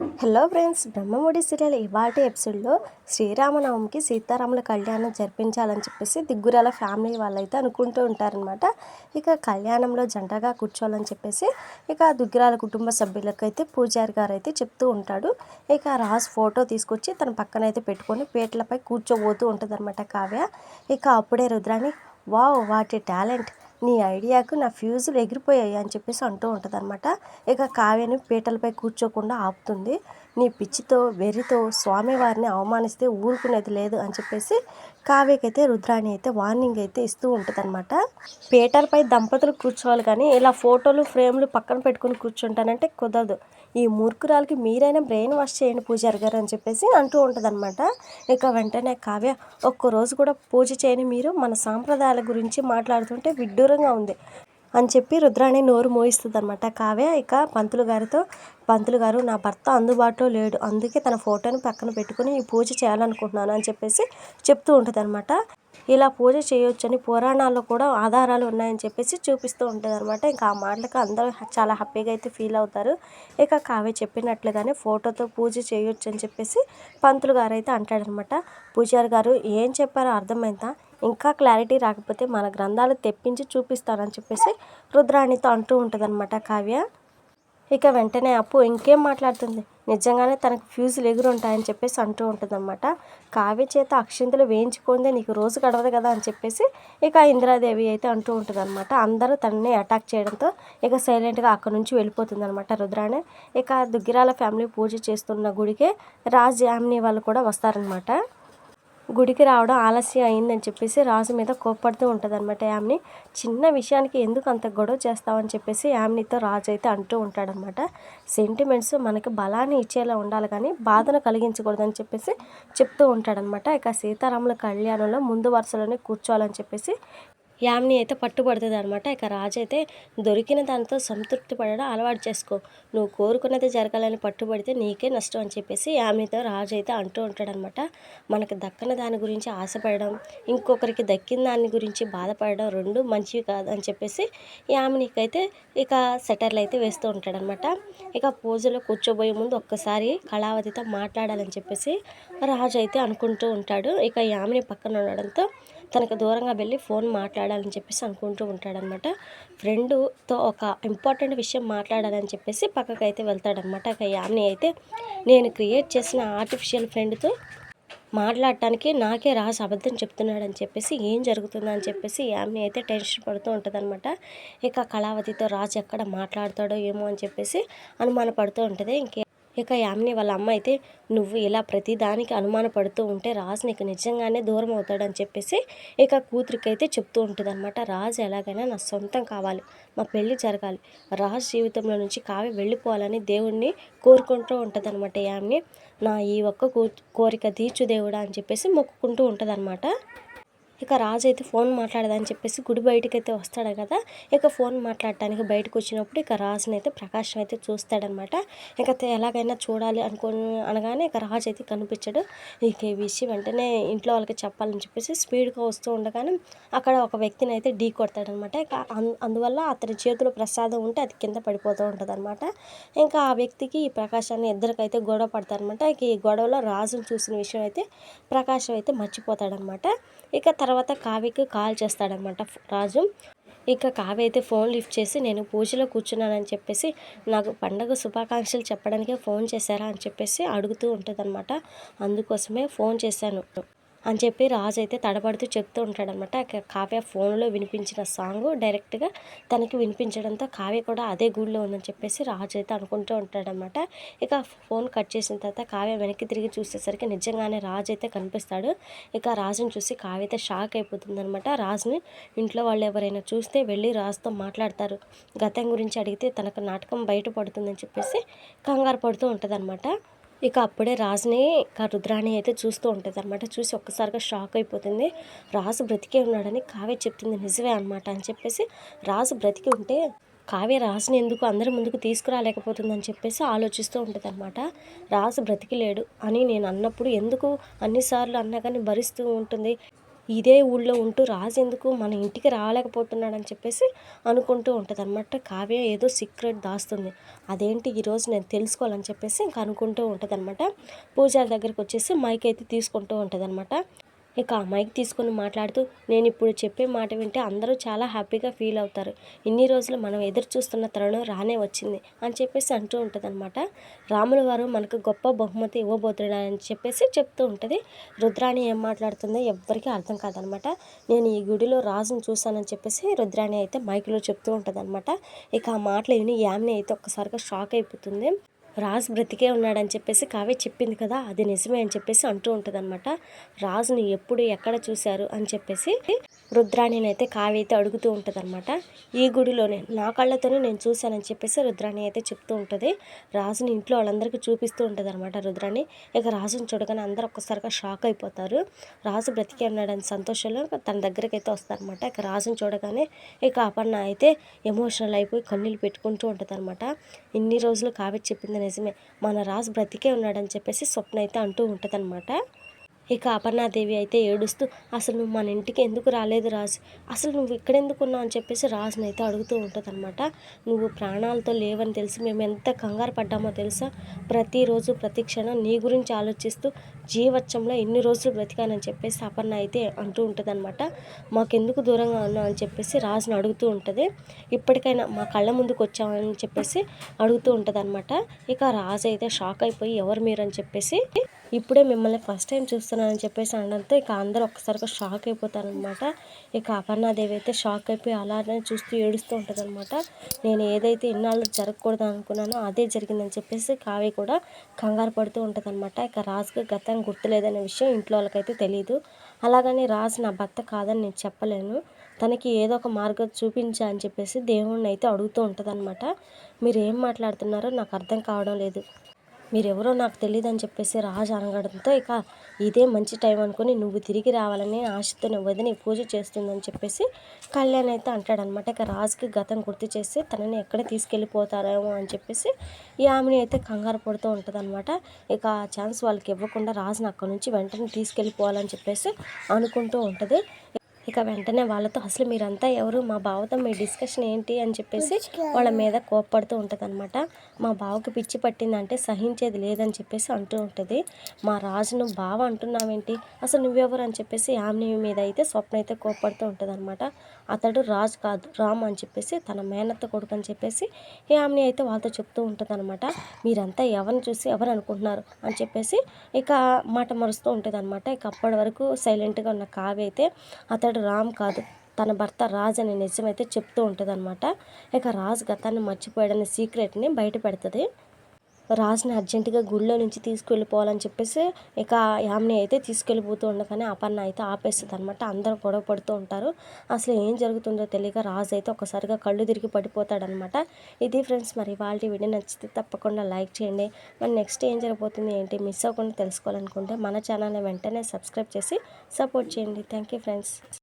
Hello friends Brahmamudi serial ఇవాటి ఎపిసోడ్లో శ్రీరామనవమికి సీతారాముల కళ్యాణం జరిపించాలని చెప్పేసి దిగ్గురాల ఫ్యామిలీ వాళ్ళైతే అనుకుంటూ ఉంటారనమాట ఇక కళ్యాణంలో జంటగా కూర్చోవాలని చెప్పేసి ఇక దుగ్గిరాల కుటుంబ సభ్యులకైతే పూజారి గారు అయితే చెప్తూ ఉంటాడు. ఇక రాజు ఫోటో తీసుకొచ్చి తన పక్కన అయితే పెట్టుకొని పీటలపై కూర్చోబోతూ ఉంటుందన్నమాట కావ్య. ఇక అప్పుడే రుద్రాని వావ్ వాటి టాలెంట్! నీ ఐడియాకు నా ఫ్యూజులు ఎగిరిపోయాయి అని చెప్పేసి అంటూ ఉంటుంది అనమాట ఇక కావ్యని పీటలపై కూర్చోకుండా ఆపుతుంది. నీ పిచ్చితో వెర్రితో స్వామివారిని అవమానిస్తే ఊరుకునేది లేదు అని చెప్పేసి కావ్యకైతే రుద్రాణి అయితే వార్నింగ్ అయితే ఇస్తూ ఉంటుంది అనమాట పీటలపై దంపతులు కూర్చోవాలి కానీ ఇలా ఫోటోలు ఫ్రేమ్లు పక్కన పెట్టుకుని కూర్చుంటానంటే కుదరదు. ఈ మూర్ఖురాలకి మీరైనా బ్రెయిన్ వాష్ చేయండి పూజారి గారు అని చెప్పేసి అంటూ ఉంటుంది అనమాట ఇక వెంటనే కావ్య ఒక్కరోజు కూడా పూజ చేయని మీరు మన సాంప్రదాయాల గురించి మాట్లాడుతుంటే విడ్డూరంగా ఉంది అని చెప్పి రుద్రాణి నోరు మోయిస్తుంది అనమాట కావ్య ఇక పంతులు గారితో పంతులు గారు నా భర్త అందుబాటులో లేడు. అందుకే తన ఫోటోని పక్కన పెట్టుకుని ఈ పూజ చేయాలనుకుంటున్నాను అని చెప్పేసి చెప్తూ ఉంటుంది అనమాట ఇలా పూజ చేయొచ్చని పురాణాల్లో కూడా ఆధారాలు ఉన్నాయని చెప్పేసి చూపిస్తూ ఉంటుంది అనమాట ఇంకా ఆ మాటలకు అందరూ చాలా హ్యాపీగా అయితే ఫీల్ అవుతారు. ఇక కావ్య చెప్పినట్లుగానే ఫోటోతో పూజ చేయొచ్చు అని చెప్పేసి పంతులు గారు అయితే అంటాడనమాట పూజారి గారు ఏం చెప్పారో అర్థమైందా? ఇంకా క్లారిటీ రాకపోతే మన గ్రంథాలు తెప్పించి చూపిస్తానని చెప్పేసి రుద్రాణితో అంటూ ఉంటుందన్నమాట కావ్య. ఇక వెంటనే అప్పు ఇంకేం మాట్లాడుతుంది? నిజంగానే తనకు ఫ్యూజులు ఎగురుంటాయని చెప్పేసి అంటూ ఉంటుందన్నమాట. కావ్య చేత అక్షింతలు వేయించుకుందే నీకు రోజు గడవదు కదా అని చెప్పేసి ఇక ఇందిరాదేవి అయితే అంటూ ఉంటుందన్నమాట. అందరూ తనని అటాక్ చేయడంతో ఇక సైలెంట్గా అక్కడ నుంచి వెళ్ళిపోతుంది అనమాట రుద్రాణి ఇక దుగ్గిరాల ఫ్యామిలీ పూజ చేస్తున్న గుడికే రాజ్ యామిని వాళ్ళు కూడా వస్తారనమాట గుడికి రావడం ఆలస్యం అయిందని చెప్పేసి రాజు మీద కోప్పడుతూ ఉంటుంది అనమాట యామ్ని. చిన్న విషయానికి ఎందుకు అంత గొడవ చేస్తావని చెప్పేసి యామ్నితో రాజు అయితే అంటూ ఉంటాడనమాట సెంటిమెంట్స్ మనకి బలాన్ని ఇచ్చేలా ఉండాలి కానీ బాధను కలిగించకూడదని చెప్పేసి చెప్తూ ఉంటాడనమాట ఇక సీతారాముల కళ్యాణంలో ముందు వరుసలోనే కూర్చోవాలని చెప్పేసి యామిని అయితే పట్టుబడుతుంది అనమాట ఇక రాజు అయితే దొరికిన దానితో సంతృప్తి పడడం అలవాటు చేసుకో. నువ్వు కోరుకున్నది జరగాలని పట్టుబడితే నీకే నష్టం అని చెప్పేసి యామినితో రాజు అయితే అంటూ ఉంటాడనమాట మనకు దక్కన దాని గురించి ఆశపడడం ఇంకొకరికి దక్కిన దాని గురించి బాధపడడం రెండు మంచివి కాదు అని చెప్పేసి యామినికైతే ఇక సెటర్లు అయితే వేస్తూ ఉంటాడనమాట ఇక పూజలో కూర్చోబోయే ముందు ఒక్కసారి కళావతితో మాట్లాడాలని చెప్పేసి రాజు అయితే అనుకుంటూ ఉంటాడు. ఇక యామిని పక్కన ఉండడంతో తనకు దూరంగా వెళ్ళి ఫోన్ మాట్లాడాలని చెప్పేసి అనుకుంటూ ఉంటాడనమాట. ఫ్రెండ్తో ఒక ఇంపార్టెంట్ విషయం మాట్లాడాలని చెప్పేసి పక్కకు అయితే వెళ్తాడనమాట. ఇక యామ్ని అయితే నేను క్రియేట్ చేసిన ఆర్టిఫిషియల్ ఫ్రెండ్తో మాట్లాడటానికి నాకే రాసి అబద్ధం చెప్తున్నాడని చెప్పేసి ఏం జరుగుతుందని చెప్పేసి యామ్ని అయితే టెన్షన్ పడుతూ ఉంటుందన్నమాట ఇక కళావతితో రాజు ఎక్కడ మాట్లాడతాడో ఏమో అని చెప్పేసి అనుమాన పడుతూ ఉంటుంది. ఇంకే ఇక యామిని వాళ్ళ అమ్మ అయితే నువ్వు ఇలా ప్రతిదానికి అనుమానపడుతూ ఉంటే రాజు నీకు నిజంగానే దూరం అవుతాడని చెప్పేసి ఇక కూతురికైతే చెప్తూ ఉంటుంది అనమాట రాజు ఎలాగైనా నా సొంతం కావాలి మా పెళ్ళి జరగాలి. రాజు జీవితంలో నుంచి కావి వెళ్ళిపోవాలని దేవుణ్ణి కోరుకుంటూ ఉంటుంది అనమాట యామిని. నా ఈ ఒక్క కోరిక తీర్చు దేవుడా అని చెప్పేసి మొక్కుకుంటూ ఉంటుంది అనమాట ఇక రాజు అయితే ఫోన్ మాట్లాడదని చెప్పేసి గుడి బయటకు అయితే వస్తాడు కదా ఇక ఫోన్ మాట్లాడటానికి బయటకు వచ్చినప్పుడు ఇక రాజుని అయితే ప్రకాశం అయితే చూస్తాడనమాట. ఇక ఎలాగైనా చూడాలి అనుకుని అనగానే ఇక రాజు అయితే కనిపించాడు. ఇక ఈ విషయం వెంటనే ఇంట్లో వాళ్ళకి చెప్పాలని చెప్పేసి స్పీడ్గా వస్తూ ఉండగానే అక్కడ ఒక వ్యక్తిని అయితే ఢీ కొడతాడనమాట. ఇక అందువల్ల అతని చేతిలో ప్రసాదం ఉంటే అది కింద పడిపోతూ ఉంటుంది అనమాట ఇంకా ఆ వ్యక్తికి ఈ ప్రకాశాన్ని ఇద్దరికైతే గొడవ పడతారనమాట. ఇక ఈ గొడవలో రాజును చూసిన విషయం అయితే ప్రకాశం అయితే మర్చిపోతాడనమాట. ఇక తర్వాత కావ్యకి కాల్ చేస్తాడనమాట రాజు. ఇక కావ్య అయితే ఫోన్ లిఫ్ట్ చేసి నేను పూజలో కూర్చున్నానని చెప్పేసి నాకు పండగ శుభాకాంక్షలు చెప్పడానికే ఫోన్ చేశారా? అని చెప్పేసి అడుగుతూ ఉంటుంది అందుకోసమే ఫోన్ చేశాను. అని చెప్పి రాజు అయితే తడబడుతూ చెప్తూ ఉంటాడనమాట. కావ్య ఫోన్లో వినిపించిన సాంగ్ డైరెక్ట్గా తనకి వినిపించడంతో కావ్య కూడా అదే గుడిలో ఉందని చెప్పేసి రాజు అయితే అనుకుంటూ ఉంటాడనమాట. ఇక ఫోన్ కట్ చేసిన తర్వాత కావ్య వెనక్కి తిరిగి చూసేసరికి నిజంగానే రాజు అయితే కనిపిస్తాడు. ఇక రాజుని చూసి కావ్య అయితే షాక్ అయిపోతుంది అనమాట రాజుని ఇంట్లో వాళ్ళు ఎవరైనా చూస్తే వెళ్ళి రాజుతో మాట్లాడతారు. గతం గురించి అడిగితే తనకు నాటకం బయటపడుతుందని చెప్పేసి కంగారు పడుతూ ఉంటుంది ఇక అప్పుడే రాజుని రుద్రాణి అయితే చూస్తూ ఉంటుంది అనమాట చూసి ఒక్కసారిగా షాక్ అయిపోతుంది. రాజు బ్రతికే ఉన్నాడని కావ్య చెప్తుంది. నిజమే అనమాట అని చెప్పేసి రాజు బ్రతికి ఉంటే కావ్య రాజుని ఎందుకు అందరి ముందుకు తీసుకురాలేకపోతుందని చెప్పేసి ఆలోచిస్తూ ఉంటుంది అనమాట రాజు బ్రతికి లేడు అని నేను అన్నప్పుడు ఎందుకు అన్నిసార్లు అన్నా కానీ భరిస్తూ ఉంటుంది. ఇదే ఊళ్ళో ఉంటూ రాజు ఎందుకు మన ఇంటికి రాలేకపోతున్నాడని చెప్పేసి అనుకుంటూ ఉంటుంది అనమాట కావ్య ఏదో సీక్రెట్ దాస్తుంది. అదేంటి ఈరోజు నేను తెలుసుకోవాలని చెప్పేసి ఇంకా అనుకుంటూ ఉంటుంది అనమాట పూజారి దగ్గరికి వచ్చేసి మైక్ అయితే తీసుకుంటూ ఉంటుంది అనమాట ఇక ఆ మైక్ తీసుకొని మాట్లాడుతూ నేను ఇప్పుడు చెప్పే మాట వింటే అందరూ చాలా హ్యాపీగా ఫీల్ అవుతారు. ఇన్ని రోజులు మనం ఎదురు చూస్తున్న తరుణం రానే వచ్చింది అని చెప్పేసి అంటూ ఉంటుంది అనమాట రాముల వారు మనకు గొప్ప బహుమతి ఇవ్వబోతున్నాడని చెప్పేసి చెప్తూ ఉంటుంది. రుద్రాణి ఏం మాట్లాడుతుందో ఎవ్వరికీ అర్థం కాదనమాట నేను ఈ గుడిలో రాజును చూశానని చెప్పేసి రుద్రాణి అయితే మైక్లో చెప్తూ ఉంటుంది అనమాట ఇక ఆ మాటలు విని యామిని అయితే ఒక్కసారిగా షాక్ అయిపోతుంది. రాజు బ్రతికే ఉన్నాడని చెప్పేసి కావ్య చెప్పింది కదా అది నిజమే అని చెప్పేసి అంటూ ఉంటుంది అనమాట రాజుని ఎప్పుడు ఎక్కడ చూశారు అని చెప్పేసి రుద్రాణిని అయితే కావ్య అయితే అడుగుతూ ఉంటుంది అనమాట ఈ గుడిలోనే నా కళ్ళతోనే నేను చూశానని చెప్పేసి రుద్రాణి అయితే చెప్తూ ఉంటుంది. రాజుని ఇంట్లో వాళ్ళందరికీ చూపిస్తూ ఉంటుంది అనమాట రుద్రాణి. ఇక రాజుని చూడగానే అందరూ ఒక్కసారిగా షాక్ అయిపోతారు. రాజు బ్రతికే ఉన్నాడని సంతోషంలో తన దగ్గరికి అయితే వస్తారనమాట ఇక రాజుని చూడగానే ఇక అపర్ణ అయితే ఎమోషనల్ అయిపోయి కన్నీళ్ళు పెట్టుకుంటూ ఉంటుంది అనమాట ఇన్ని రోజులు కావ్య చెప్పింది నిజమే. మన రాజు బ్రతికే ఉన్నాడని చెప్పేసి స్వప్న అయితే అంటూ ఉంటుందన్నమాట. ఇక అపర్ణాదేవి అయితే ఏడుస్తూ అసలు నువ్వు మన ఇంటికి ఎందుకు రాలేదు రాజు? అసలు నువ్వు ఇక్కడెందుకు ఉన్నావు? అని చెప్పేసి రాజుని అయితే అడుగుతూ ఉంటుంది అనమాట నువ్వు ప్రాణాలతో లేవని తెలిసి. మేము ఎంత కంగారు పడ్డామో తెలుసా? ప్రతిరోజు ప్రతి క్షణం నీ గురించి ఆలోచిస్తూ జీవచ్చంలో ఎన్ని రోజులు బ్రతికానని చెప్పేసి అపర్ణ అయితే అంటూ ఉంటుంది అనమాట మాకెందుకు దూరంగా ఉన్నావు? అని చెప్పేసి రాజుని అడుగుతూ ఉంటుంది. ఇప్పటికైనా మా కళ్ళ ముందుకు వచ్చామని చెప్పేసి అడుగుతూ ఉంటుంది అనమాట ఇక రాజు అయితే షాక్ అయిపోయి ఎవరు మీరు? అని చెప్పేసి ఇప్పుడే మిమ్మల్ని ఫస్ట్ టైం చూస్తున్నానని చెప్పేసి అనడంతో ఇక అందరూ ఒక్కసారిగా షాక్ అయిపోతారనమాట ఇక అపర్ణాదేవి అయితే షాక్ అయిపోయి అలానే చూస్తూ ఏడుస్తూ ఉంటుందన్నమాట. నేను ఏదైతే ఇన్నాళ్ళు జరగకూడదు అనుకున్నానో అదే జరిగిందని చెప్పేసి కావ్య కూడా కంగారు పడుతూ ఉంటుందన్నమాట. ఇక రాజుకి గతం గుర్తులేదనే విషయం ఇంట్లో వాళ్ళకైతే తెలియదు అలాగని రాజు నా భర్త కాదని నేను చెప్పలేను. తనకి ఏదో ఒక మార్గం చూపించా అని చెప్పేసి దేవుణ్ణి అయితే అడుగుతూ ఉంటుందన్నమాట. మీరు ఏం మాట్లాడుతున్నారో నాకు అర్థం కావడం లేదు. మీరెవరో నాకు తెలియదు అని చెప్పేసి రాజు అనగడంతో ఇక ఇదే మంచి టైం అనుకుని నువ్వు తిరిగి రావాలని ఆశతో వదిని పూజ చేస్తుందని చెప్పేసి కళ్యాణ్ అయితే అంటాడనమాట. ఇక రాజుకి గతం గుర్తు చేసి తనని ఎక్కడ తీసుకెళ్ళిపోతారేమో అని చెప్పేసి ఈ ఆమెని అయితే కంగారు పడుతూ ఉంటుంది అనమాట ఇక ఆ ఛాన్స్ వాళ్ళకి ఇవ్వకుండా రాజుని అక్కడ నుంచి వెంటనే తీసుకెళ్ళిపోవాలని చెప్పేసి అనుకుంటూ ఉంటుంది. ఇక వెంటనే వాళ్ళతో అసలు మీరంతా ఎవరు? మా బావతో మీ డిస్కషన్ ఏంటి? అని చెప్పేసి వాళ్ళ మీద కోప్పడుతూ ఉంటుంది అనమాట మా బావకి పిచ్చి పట్టిందంటే సహించేది లేదని చెప్పేసి అంటూ ఉంటుంది. మా రాజును బావ అంటున్నావేంటి? అసలు నువ్వెవరు? అని చెప్పేసి ఆమె మీద అయితే స్వప్న అయితే కోప్పడుతూ ఉంటుంది అనమాట అతడు రాజు కాదు రామ్ అని చెప్పేసి తన మేనత్త కొడుకు అని చెప్పేసి యామిని అయితే వాళ్ళతో చెప్తూ ఉంటుంది అనమాట మీరంతా ఎవరిని చూసి ఎవరు అనుకుంటున్నారు? అని చెప్పేసి ఇక మాట మరుస్తూ ఉంటుంది అనమాట ఇక అప్పటి వరకు సైలెంట్గా ఉన్న కావ్య అయితే అతడు రామ్ కాదు. తన భర్త రాజ్ అనే నిజమైతే చెప్తూ ఉంటుంది అనమాట ఇక రాజ్ గతాన్ని మర్చిపోయాడనే సీక్రెట్ని బయట పెడుతుంది. రాజ్ని అర్జెంటుగా గుళ్ళో నుంచి తీసుకెళ్ళిపోవాలని చెప్పేసి ఇక యామిని అయితే తీసుకెళ్ళిపోతూ ఉండగానే అపర్ణ అయితే ఆపేస్తుంది అనమాట అందరూ గొడవ పడుతూ ఉంటారు. అసలు ఏం జరుగుతుందో తెలియక రాజు అయితే ఒకసారిగా కళ్ళు తిరిగి పడిపోతాడనమాట ఇది ఫ్రెండ్స్ మరి వాళ్ళ వీడియో నచ్చితే తప్పకుండా లైక్ చేయండి. మరి నెక్స్ట్ ఏం జరగబోతుంది ఏంటి మిస్ అవ్వకుండా తెలుసుకోవాలనుకుంటే మన ఛానల్ని వెంటనే సబ్స్క్రైబ్ చేసి సపోర్ట్ చేయండి. Thank you friends.